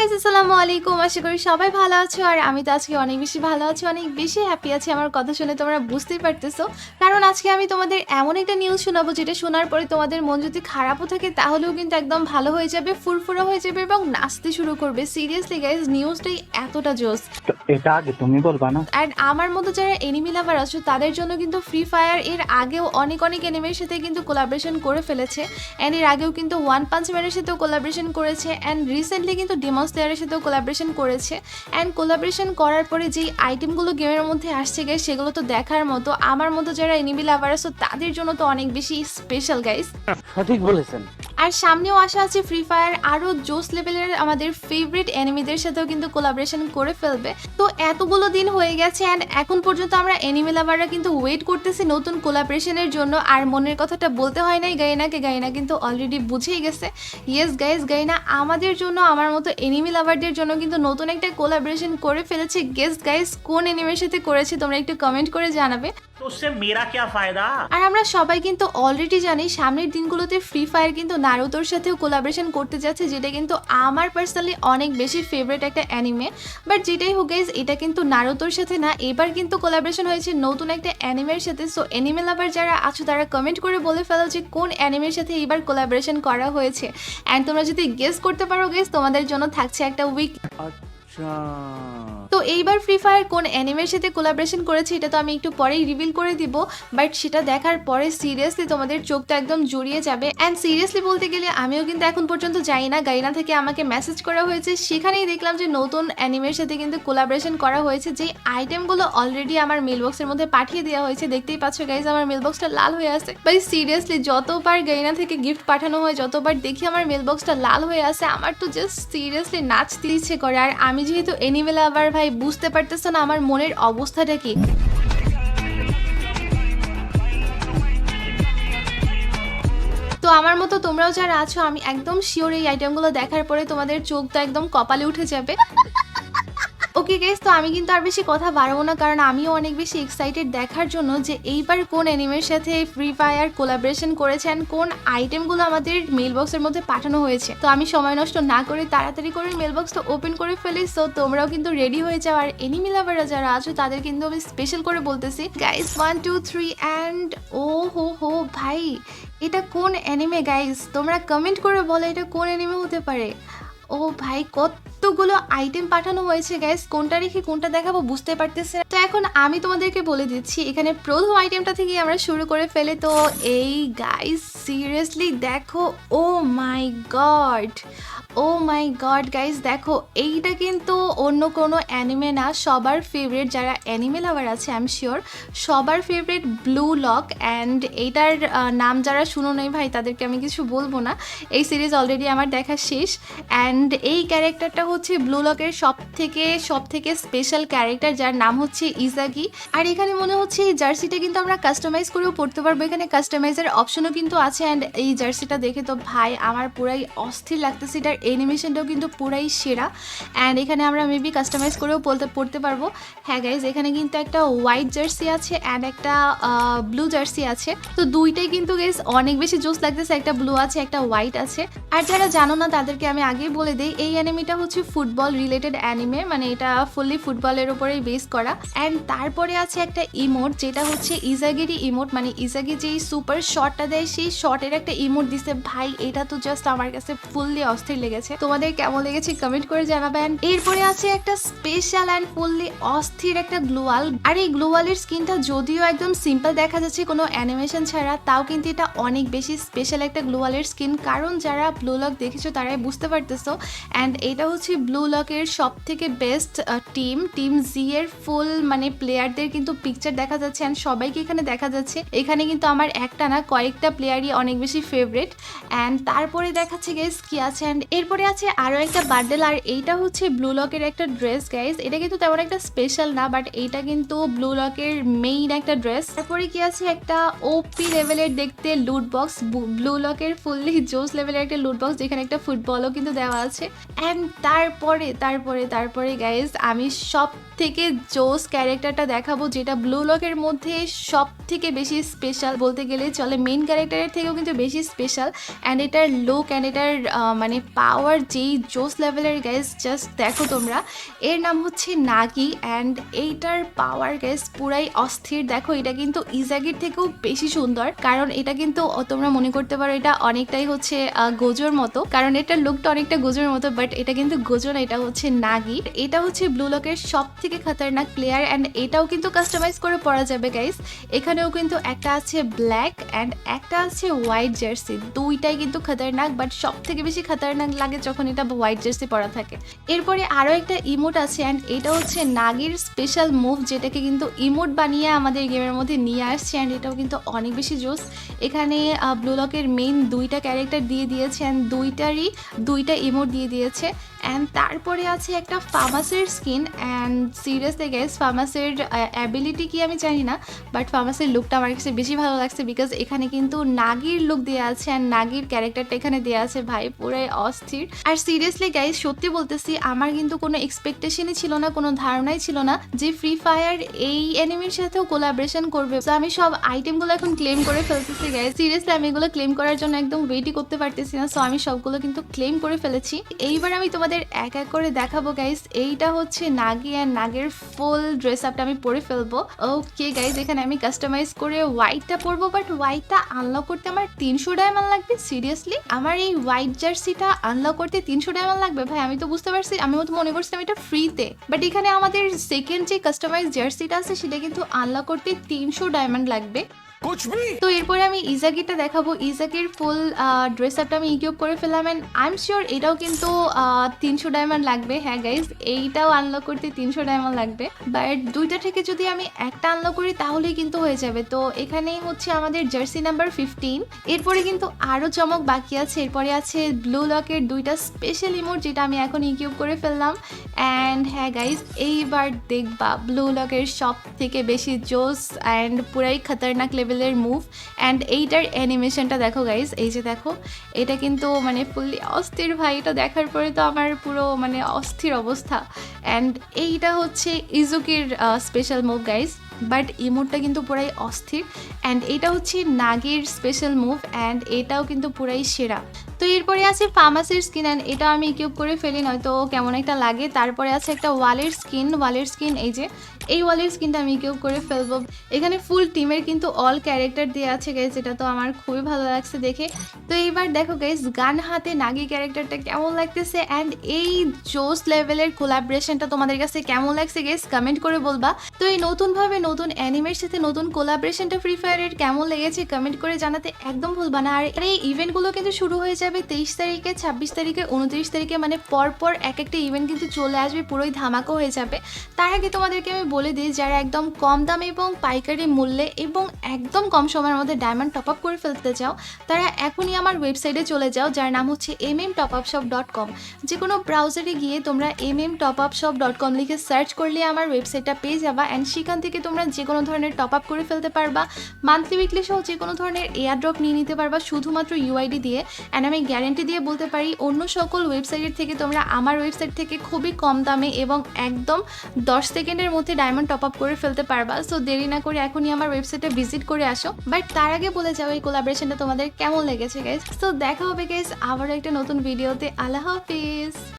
Guys আসসালামু আলাইকুম। আশা করি সবাই ভালো আছো। আর আমি তো আজকে অনেক বেশি ভালো আছি অনেক বেশি হ্যাপি আছি। আমার কথা শুনে তোমরা বুঝতেই পারতেছো। কারণ আজকে আমি তোমাদের এমন একটা নিউজ শোনাবো যেটা শোনার পরে তোমাদের মন যদি খারাপও থাকে তাহলেও কিন্তু একদম ভালো হয়ে যাবে ফুরফুরা হয়ে যাবে এবং নাচতে শুরু করবে। সিরিয়াসলি গাইজ নিউজটাই এতটা জোস। এটা আগে তুমি বলবা না? আর আমার মতো যারা এনিমি লাভার আছো তাদের জন্য কিন্তু ফ্রি ফায়ার এর আগেও অনেক অনেক এনিমির সাথে কিন্তু কোলাবরেশন করে ফেলেছে। অ্যান্ড এর আগেও কিন্তু ওয়ান পাঞ্চ ম্যানের সাথেও কোলাবরেশন করেছে। অ্যান্ড রিসেন্টলি কিন্তু ডিমন স্লেয়ারের সাথেও কোলাবরেশন করেছে। অ্যান্ড কোলাবরেশন করার পরে যেই আইটেমগুলো গেমের মধ্যে আসছে গাইস সেগুলো তো দেখার মতো। আমার মতো যারা এনিমি লাভার আছো তাদের জন্য তো অনেক বেশি স্পেশাল গাইস সঠিক বলেছেন। আর সামনেও আসা আছে ফ্রি ফায়ার আরও জোস লেভেলের আমাদের ফেভারিট এনিমিদের সাথেও কিন্তু কোলাবরেশন করে ফেলবে। তো এতগুলো দিন হয়ে গেছে অ্যান্ড এখন পর্যন্ত আমরা এনিমি লাভাররা কিন্তু ওয়েট করতেছি নতুন কোলাবরেশনের জন্য। আর মনের কথাটা বলতে হয় নাই গাইনাকে গাইনা কিন্তু অলরেডি বুঝেই গেছে। ইয়েস গাইস গাইনা আমাদের জন্য আমার মতো এনিমি লাভারদের জন্য কিন্তু নতুন একটা কোলাবরেশন করে ফেলেছে। গেস্ট গাইস কোন এনিমের সাথে করেছে তোমরা একটু কমেন্ট করে জানাবে। আর আমরা সবাই কিন্তু অলরেডি জানি সামনের দিনগুলোতে ফ্রি ফায়ার কিন্তু না নারুতোর সাথেও কোলাবরেশন করতে যাচ্ছে, যেটা কিন্তু আমার পার্সোনালি অনেক বেশি ফেভারিট একটা অ্যানিমে বাট যেটাই হোক গাইজ এটা কিন্তু নারুতোর সাথে না, এবার কিন্তু কোলাবরেশন হয়েছে নতুন একটা অ্যানিমের সাথে। সো অ্যানিমে লাভার যারা আছো, তারা কমেন্ট করে বলে ফেলো যে কোন অ্যানিমের সাথে এবার কোলাবরেশন করা হয়েছে। অ্যান্ড তোমরা যদি গেস করতে পারো গেস তোমাদের জন্য থাকছে একটা উইক আচ্ছা। তো এইবার ফ্রি ফায়ার কোন অ্যানিমের সাথে কোলাবরেশন করেছে, এটা তো আমি একটু পরেই রিভিল করে দিব বাট সেটা দেখার পরে সিরিয়াসলি তোমাদের চোখটা একদম জড়িয়ে যাবে। অ্যান্ড সিরিয়াসলি বলতে গেলে আমিও কিন্তু এখন পর্যন্ত যাই না, গাইনা থেকে আমাকে মেসেজ করা হয়েছে। সেখানেই দেখলাম যে নতুন অ্যানিমের সাথে কিন্তু কোলাবরেশন করা হয়েছে যে আইটেমগুলো অলরেডি আমার মেল বক্সের মধ্যে পাঠিয়ে দেওয়া হয়েছে। দেখতেই পাচ্ছ গাইজ আমার মেল বক্সটা লাল হয়ে আছে। ভাই সিরিয়াসলি যতবার গাইনা থেকে গিফট পাঠানো হয়, যতবার দেখি আমার মেল বক্সটা লাল হয়ে আছে, আমার তো জাস্ট সিরিয়াসলি নাচতে ইচ্ছে করে। আর আমি যেহেতু এনিমেল আবার বুঝতে পারতেছো না আমার মনের অবস্থাটা কি? তো আমার মতো তোমরাও যারা আছো, আমি একদম শিওর এই আইটেমগুলো দেখার পরে তোমাদের চোখ তো একদম কপালে উঠে যাবে। ওকে গেস তো আমি কিন্তু আর বেশি কথা বাড়াবো না, কারণ আমিও অনেক বেশি এক্সাইটেড দেখার জন্য যে এইবার কোন অ্যানিমের সাথে ফ্রি ফায়ার কোলাবরেশন করেছেন কোন আইটেমগুলো আমাদের মেল বক্সের মধ্যে পাঠানো হয়েছে। তো আমি সময় নষ্ট না করে তাড়াতাড়ি করে মেল বক্সটা ওপেন করে ফেলি সো তোমরাও কিন্তু রেডি হয়ে যাও। আর এনিমি লাভাররা যারা আছো, তাদের কিন্তু আমি স্পেশাল করে বলতেছি। Guys one two three and ও হো হো, ভাই, এটা কোন অ্যানিমে গাইস তোমরা কমেন্ট করে বলো, এটা কোন অ্যানিমে হতে পারে? ও ভাই, কতগুলো আইটেম পাঠানো হয়েছে গ্যাস কোনটা রেখে কোনটা দেখাবো বুঝতে পারতেছে। তো এখন আমি তোমাদেরকে বলে দিচ্ছি, এখানে প্রথম আইটেমটা থেকে আমরা শুরু করে ফেলে। তো এই গাইস সিরিয়াসলি দেখো, ও my God oh my God guys দেখো, এইটা কিন্তু অন্য কোনো অ্যানিমে না, সবার ফেভারিট যারা অ্যানিমে লাভার আছে আই এম শিওর সবার ফেভারিট ব্লু লক অ্যান্ড এইটার নাম যারা শুনো নেই ভাই, তাদেরকে আমি কিছু বলব না। এই সিরিজ অলরেডি আমার দেখা শেষ অ্যান্ড এই ক্যারেক্টারটা হচ্ছে ব্লু লকের সব থেকে সব থেকে স্পেশাল ক্যারেক্টার, যার নাম হচ্ছে ইজাগি আর এখানে মনে হচ্ছে এই জার্সিটা কিন্তু আমরা কাস্টমাইজ করেও পড়তে পারব। এখানে কাস্টমাইজের অপশনও কিন্তু আছে। অ্যান্ড এই জার্সিটা দেখে তো ভাই, আমার পুরাই অস্থির লাগতেছে। এটার অ্যানিমেশনটাও কিন্তু পুরাই সেরা। অ্যান্ড এখানে আমরা মেবি কাস্টমাইজ করেও বলতে পড়তে পারব। হ্যাঁ গাইজ এখানে কিন্তু একটা হোয়াইট জার্সি আছে অ্যান্ড একটা ব্লু জার্সি আছে। তো দুইটাই কিন্তু গাইজ অনেক বেশি জোস লাগতেছে। একটা ব্লু আছে, একটা হোয়াইট আছে। আর যারা জানো না, তাদেরকে আমি আগেই বলে দিই, এই অ্যানিমিটা হচ্ছে ফুটবল রিলেটেড অ্যানিমে মানে এটা ফুললি ফুটবলের উপরেই বেস করা। অ্যান্ড তারপরে আছে একটা ইমোট যেটা হচ্ছে ইজাগিরি ইমোট মানে ইজাগি যেই সুপার শটটা দেয়, সেই শটের একটা ইমোট দিছে। ভাই, এটা তো জাস্ট আমার কাছে ফুললি অস্থির লেগেছে। তোমাদের কেমন লেগেছে কমেন্ট করে জানাবেন এরপরে আছে একটা স্পেশাল অ্যান্ড ফুললি অস্থির একটা গ্লোয়াল আর এই গ্লোয়ালের স্কিনটা যদিও একদম সিম্পল দেখা যাচ্ছে কোনো অ্যানিমেশন ছাড়া, তাও কিন্তু এটা অনেক বেশি স্পেশাল একটা গ্লোয়ালের স্কিন কারণ যারা ব্লু লক দেখেছ, তারাই বুঝতে পারতেছো অ্যান্ড এটা হচ্ছে ব্লু লকের সব থেকে বেস্ট টিম টিম জি এর ফুল মানে প্লেয়ারদের কিন্তু পিকচার দেখা যাচ্ছে অ্যান্ড সবাইকে এখানে দেখা যাচ্ছে। এখানে কিন্তু আমার একটা না, কয়েকটা প্লেয়ারই অনেক বেশি ফেভারিট অ্যান্ড তারপরে দেখাচ্ছে গেস কি আছে অ্যান্ড এরপরে আছে আরও একটা বান্ডেল আর এইটা হচ্ছে ব্লু লকের একটা ড্রেস গাইজ এটা কিন্তু তেমন একটা স্পেশাল না বাট এইটা কিন্তু ব্লু লকের মেইন একটা ড্রেস তারপরে কি আছে একটা ওপি লেভেলের দেখতে লুট বক্স ব্লু লকের ফুললি জোস লেভেলের একটা লুট বক্স যেখানে একটা ফুটবলও কিন্তু দেওয়া আছে। অ্যান্ড তারপরে তারপরে তারপরে গাইজ আমি সব থেকে জোস ক্যারেক্টারটা দেখাবো যেটা ব্লু লকের মধ্যে সব থেকে বেশি স্পেশাল বলতে গেলে চলে মেন ক্যারেক্টারের থেকেও কিন্তু বেশি স্পেশাল অ্যান্ড এটার লুক অ্যান্ড এটার মানে পাওয়ার যেই জোস লেভেলের গাইজ জাস্ট দেখো তোমরা। এর নাম হচ্ছে নাগি অ্যান্ড এইটার পাওয়ার গ্যাস পুরাই অস্থির। দেখো, এটা কিন্তু ইজাগির থেকেও বেশি সুন্দর। কারণ এটা কিন্তু তোমরা মনে করতে পারো এটা অনেকটাই হচ্ছে গোজোর মতো। কারণ এটার লুকটা অনেকটা গোজোর মতো বাট এটা কিন্তু গোজো না, এটা হচ্ছে নাগি। এটা হচ্ছে ব্লু লকের সব থেকে খাতারনাক প্লেয়ার অ্যান্ড এটাও কিন্তু কাস্টমাইজ করে পরা যাবে গাইস এখানেও কিন্তু একটা আছে ব্ল্যাক অ্যান্ড একটা আছে হোয়াইট জার্সি দুইটাই কিন্তু খাতারনাক বাট সব থেকে বেশি খাতারনাক লাগে যখন এটা হোয়াইট জার্সি পরা থাকে। এরপরে আরও একটা ইমোট আছে অ্যান্ড এটা হচ্ছে নাগির স্পেশাল মুভ যেটাকে কিন্তু ইমোট বানিয়ে আমাদের গেমের মধ্যে নিয়ে আসছে অ্যান্ড এটাও কিন্তু অনেক বেশি জোস এখানে ব্লু লকের মেইন দুইটা ক্যারেক্টার দিয়ে দিয়েছে অ্যান্ড দুইটারই, দুইটা ইমোট দিয়ে দিয়েছে। অ্যান্ড তারপরে আছে একটা ফার্মাসির স্কিন অ্যান্ড সিরিয়াসলি গেস ফার্মাসির অ্যাবিলিটি কি আমি জানি না বাট ফার্মাসির লুকটা আমার কাছে বেশি ভালো লাগছে বিকজ এখানে কিন্তু নাগির লুক দেওয়া আছে অ্যান্ড নাগির ক্যারেক্টারটা এখানে দেওয়া আছে। ভাই, পুরাই অস্থির। আর সিরিয়াসলি গাইজ সত্যি বলতেছি, আমার কিন্তু কোনো এক্সপেকটেশনই ছিল না, কোনো ধারণাই ছিল না যে ফ্রি ফায়ার এই এনিমির সাথেও কোলাবরেশন করবে। তো আমি সব আইটেমগুলো এখন ক্লেম করে ফেলতেছি গাইজ সিরিয়াসলি আমি এগুলো ক্লেম করার জন্য একদম ওয়েটই করতে পারতেছি না। সো আমি সবগুলো কিন্তু ক্লেম করে ফেলেছি। নিচ্ছি এইবার আমি তোমাদের এক এক করে দেখাবো গাইস এইটা হচ্ছে নাগি অ্যান্ড নাগের ফুল ড্রেস আপটা আমি পরে ফেলব। ওকে গাইস এখানে আমি কাস্টমাইজ করে হোয়াইটটা পরবো বাট হোয়াইটটা আনলক করতে আমার তিনশো ডায়মন্ড লাগবে সিরিয়াসলি আমার এই হোয়াইট জার্সিটা আনলক করতে তিনশো ডায়মন্ড লাগবে? ভাই, আমি তো বুঝতে পারছি, আমি তো মনে করছিলাম এটা ফ্রিতে বাট এখানে আমাদের সেকেন্ড যে কাস্টমাইজ জার্সিটা আছে, সেটা কিন্তু আনলক করতে তিনশো ডায়মন্ড লাগবে। তো এরপরে আমি ইজাকিটা দেখাবো। ইজাকির ফুল ড্রেস আপটা আমি ইকিউব করে ফেললাম অ্যান্ড আই এম শিওর এটাও কিন্তু তিনশো ডায়মন্ড লাগবে। হ্যাঁ গাইজ এইটাও আনলক করতে তিনশো ডায়মন্ড লাগবে। বাট দুইটা থেকে যদি আমি একটা আনলক করি, তাহলেই কিন্তু হয়ে যাবে। তো এখানেই হচ্ছে আমাদের জার্সি নাম্বার ফিফটিন এরপরে কিন্তু আরও চমক বাকি আছে। এরপরে আছে ব্লু লকের দুইটা স্পেশাল ইমোট যেটা আমি এখন ইকিউব করে ফেললাম। অ্যান্ড হ্যাঁ গাইজ এইবার দেখবা ব্লু লকের সব থেকে বেশি জোস অ্যান্ড পুরাই খতরনাক লেভেলের মুভ অ্যান্ড এইটার অ্যানিমেশনটা দেখো গাইজ এই যে দেখো, এটা কিন্তু মানে ফুললি অস্থির ভাই, এটা দেখার পরে তো আমার পুরো মানে অস্থির অবস্থা। অ্যান্ড এইটা হচ্ছে ইজুকির স্পেশাল মুভ গাইজ বাট এই মুভটা কিন্তু পুরাই অস্থির। অ্যান্ড এটা হচ্ছে নাগের স্পেশাল মুভ অ্যান্ড এটাও কিন্তু পুরাই সেরা। তো এরপরে আছে ফার্মাসির স্কিন অ্যান্ড এটা আমি কিউব করে ফেলি, নয়তো কেমন একটা লাগে। তারপরে আছে একটা ওয়ালের স্কিন ওয়ালের স্কিন এই যে এই ওয়ালের স্কিনটা আমি কিউব করে ফেলব। এখানে ফুল টিমের কিন্তু অল ক্যারেক্টার দেওয়া আছে গাইজ এটা তো আমার খুবই ভালো লাগছে দেখে। তো এইবার দেখো গাইজ গান হাতে নাগি ক্যারেক্টারটা কেমন লাগতেছে? অ্যান্ড এই জোস লেভেলের কোলাবরেশনটা তোমাদের কাছে কেমন লাগছে গেস কমেন্ট করে বলবা। তো এই নতুনভাবে নতুন অ্যানিমের সাথে নতুন কোলাবরেশনটা ফ্রি ফায়ারের কেমন লেগেছে কমেন্ট করে জানাতে একদম ভুলবা না। আর এই ইভেন্টগুলো কিন্তু শুরু হয়ে যাবে তেইশ তারিখে, ছাব্বিশ তারিখে, উনত্রিশ তারিখে মানে পরপর এক একটা ইভেন্ট কিন্তু চলে আসবে, পুরোই ধামাকা হয়ে যাবে। তার আগে তোমাদেরকে আমি বলে দিই, যারা একদম কম দামে এবং পাইকারি মূল্যে এবং একদম কম সময়ের মধ্যে ডায়মন্ড টপ আপ করে ফেলতে চাও, তারা এখনই আমার ওয়েবসাইটে চলে যাও, যার নাম হচ্ছে M M top up shop dot com যে কোনো ব্রাউজারে গিয়ে তোমরা M M top up shop dot com লিখে সার্চ করলে আমার ওয়েবসাইটটা পেয়ে যাবা অ্যান্ড সেখান থেকে তোমরা যে কোনো ধরনের টপ আপ করে ফেলতে পারবা। মান্থলি উইকলি সহ যে কোনো ধরনের এয়ার ড্রপ নিয়ে নিতে পারবা, শুধুমাত্র ইউআইডি দিয়ে। অ্যান্ড আমি গ্যারেন্টি দিয়ে বলতে পারি, অন্য সকল ওয়েবসাইটের থেকে তোমরা আমার ওয়েবসাইট থেকে খুবই কম দামে এবং একদম দশ সেকেন্ডের মধ্যে ডায়মন্ড টপ আপ করে ফেলতে পারবা। সো দেরি না করে এখনই আমার ওয়েবসাইটে ভিজিট করে আসো। বাট তার আগে বলে যাও এই কোলাবরেশনটা তোমাদের কেমন লেগেছে গাইজ সো দেখা হবে গাইজ আবারও একটা নতুন ভিডিওতে আল্লাহ হাফিজ!